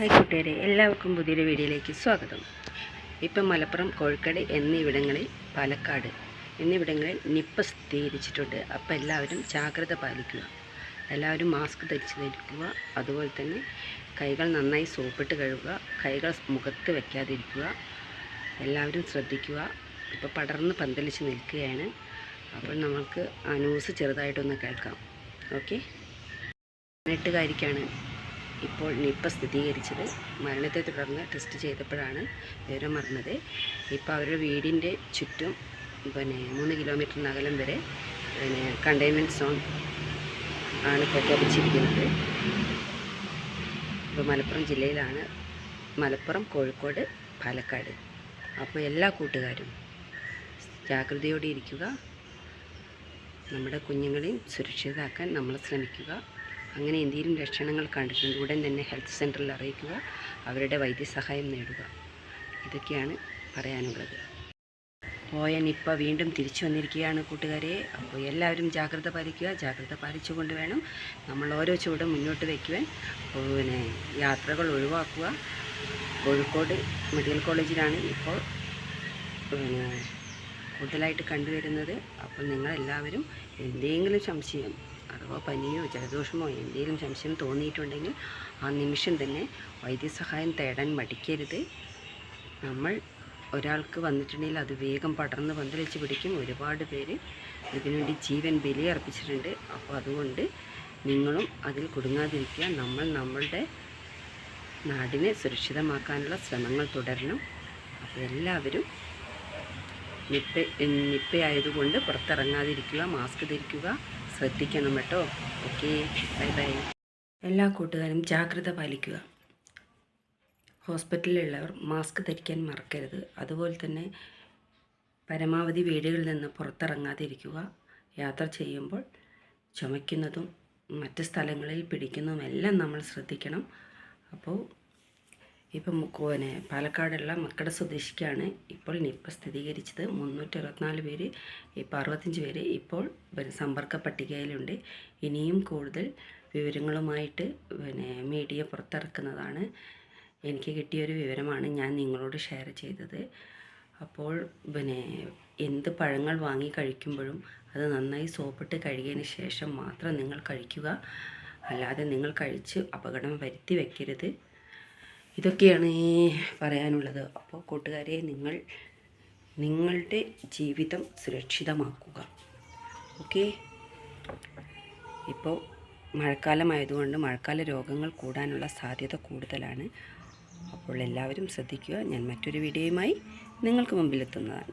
Hi കൂട്ടുകാരെ എല്ലാവർക്കും പുതിയൊരു വീഡിയോയിലേക്ക് സ്വാഗതം. ഇപ്പം മലപ്പുറം കോഴിക്കോട് എന്നിവിടങ്ങളിൽ പാലക്കാട് എന്നിവിടങ്ങളിൽ നിപ്പ സ്ഥിരീകരിച്ചിട്ടുണ്ട്. അപ്പോൾ എല്ലാവരും ജാഗ്രത പാലിക്കുക. എല്ലാവരും മാസ്ക് ധരിച്ച് ധരിക്കുക അതുപോലെ തന്നെ കൈകൾ നന്നായി സോപ്പിട്ട് കഴുകുക. കൈകൾ മുഖത്ത് വയ്ക്കാതിരിക്കുക എല്ലാവരും ശ്രദ്ധിക്കുക. ഇപ്പോൾ പടർന്ന് പന്തലിച്ച് നിൽക്കുകയാണ്. അപ്പോൾ നമുക്ക് ആ ന്യൂസ് ചെറുതായിട്ടൊന്ന് കേൾക്കാം. ഓക്കെ? പതിനെട്ടുകാരിക്കാണ് ഇപ്പോൾ നിപ്പ സ്ഥിരീകരിച്ചത് മരണത്തെ തുടർന്ന് ടെസ്റ്റ് ചെയ്തപ്പോഴാണ് വിവരം അറിഞ്ഞത്. ഇപ്പോൾ അവരുടെ വീടിന്റെ ചുറ്റും പിന്നെ മൂന്ന് കിലോമീറ്റർ അകലം വരെ പിന്നെ കണ്ടെയ്ൻമെന്റ് സോൺ ആണ് പ്രഖ്യാപിച്ചിരിക്കുന്നത്. ഇപ്പോൾ മലപ്പുറം ജില്ലയിലാണ്. മലപ്പുറം കോഴിക്കോട് പാലക്കാട്. അപ്പോൾ എല്ലാ കൂട്ടുകാരും ജാഗ്രതയോടെ ഇരിക്കുക. നമ്മുടെ കുഞ്ഞുങ്ങളെയും സുരക്ഷിതരാക്കാൻ നമ്മൾ ശ്രമിക്കുക. അങ്ങനെ എന്തെങ്കിലും ലക്ഷണങ്ങൾ കണ്ടിട്ടുണ്ട് ഉടൻ തന്നെ ഹെൽത്ത് സെന്ററിൽ അറിയിക്കുക അവരുടെ വൈദ്യസഹായം നേടുക. ഇതൊക്കെയാണ് പറയാനുള്ളത്. പോയ നിപ്പ വീണ്ടും തിരിച്ചു വന്നിരിക്കുകയാണ് കൂട്ടുകാരെ. അപ്പോൾ എല്ലാവരും ജാഗ്രത പാലിക്കുക ജാഗ്രത പാലിച്ചുകൊണ്ട് വേണം നമ്മൾ ഓരോ ചുവടും മുന്നോട്ട് വയ്ക്കുവാൻ. പിന്നെ യാത്രകൾ ഒഴിവാക്കുക. കോഴിക്കോട് മെഡിക്കൽ കോളേജിലാണ് ഇപ്പോൾ കൂടുതലായിട്ട് കണ്ടുവരുന്നത്. അപ്പോൾ നിങ്ങളെല്ലാവരും എന്തെങ്കിലും സംശയം അഥവാ പനിയോ ജലദോഷമോ എന്തെങ്കിലും സംശയം തോന്നിയിട്ടുണ്ടെങ്കിൽ ആ നിമിഷം തന്നെ വൈദ്യസഹായം തേടാൻ മടിക്കരുത്. നമ്മൾ ഒരാൾക്ക് വന്നിട്ടുണ്ടെങ്കിൽ അത് വേഗം പടർന്ന് പന്തലിച്ച് പിടിക്കും. ഒരുപാട് പേര് ഇതിനുവേണ്ടി ജീവൻ ബലിയർപ്പിച്ചിട്ടുണ്ട്. അപ്പോൾ അതുകൊണ്ട് നിങ്ങളും അതിൽ കുടുങ്ങാതിരിക്കുക. നമ്മൾ നമ്മളുടെ നാടിനെ സുരക്ഷിതമാക്കാനുള്ള ശ്രമങ്ങൾ തുടരണം. അപ്പോൾ എല്ലാവരും നിപ്പ നിപ്പയായതുകൊണ്ട് പുറത്തിറങ്ങാതിരിക്കുക മാസ്ക് ധരിക്കുക. ശ്രദ്ധിക്കണം കേട്ടോ. Okay bye bye. എല്ലാ കൂട്ടുകാരും ജാഗ്രത പാലിക്കുക. ഹോസ്പിറ്റലിലുള്ളവർ മാസ്ക് ധരിക്കാൻ മറക്കരുത്. അതുപോലെ തന്നെ പരമാവധി വീടുകളിൽ നിന്ന് പുറത്തിറങ്ങാതിരിക്കുക. യാത്ര ചെയ്യുമ്പോൾ ചുമയ്ക്കുന്നതും മറ്റ് സ്ഥലങ്ങളിൽ പിടിക്കുന്നതും എല്ലാം നമ്മൾ ശ്രദ്ധിക്കണം. അപ്പോൾ ഇപ്പം പിന്നെ പാലക്കാടുള്ള മക്കട സ്വദേശിക്കാണ് ഇപ്പോൾ നിപ്പ സ്ഥിരീകരിച്ചത് മുന്നൂറ്റി അറുപത്തിനാല് പേര് ഇപ്പോൾ അറുപത്തഞ്ച് പേര് ഇപ്പോൾ സമ്പർക്ക പട്ടികയിലുണ്ട്. ഇനിയും കൂടുതൽ വിവരങ്ങളുമായിട്ട് പിന്നെ മീഡിയ പുറത്തിറക്കുന്നതാണ്. എനിക്ക് കിട്ടിയൊരു വിവരമാണ് ഞാൻ നിങ്ങളോട് ഷെയർ ചെയ്തത്. അപ്പോൾ പിന്നെ എന്ത് പഴങ്ങൾ വാങ്ങി കഴിക്കുമ്പോഴും അത് നന്നായി സോപ്പിട്ട് കഴുകിയതിന് ശേഷം മാത്രം നിങ്ങൾ കഴിക്കുക. അല്ലാതെ നിങ്ങൾ കഴിച്ച് അപകടം വരുത്തി വെക്കരുത്. ഇതൊക്കെയാണ് പറയാനുള്ളത്. അപ്പോൾ കൂട്ടുകാരെ നിങ്ങൾ നിങ്ങളുടെ ജീവിതം സുരക്ഷിതമാക്കുക. ഓക്കെ? ഇപ്പോൾ മഴക്കാലമായതുകൊണ്ട് മഴക്കാല രോഗങ്ങൾ കൂടാനുള്ള സാധ്യത കൂടുതലാണ്. അപ്പോൾ എല്ലാവരും ശ്രദ്ധിക്കുക. ഞാൻ മറ്റൊരു വീഡിയോയുമായി നിങ്ങൾക്ക് മുമ്പിലെത്തുന്നതാണ്.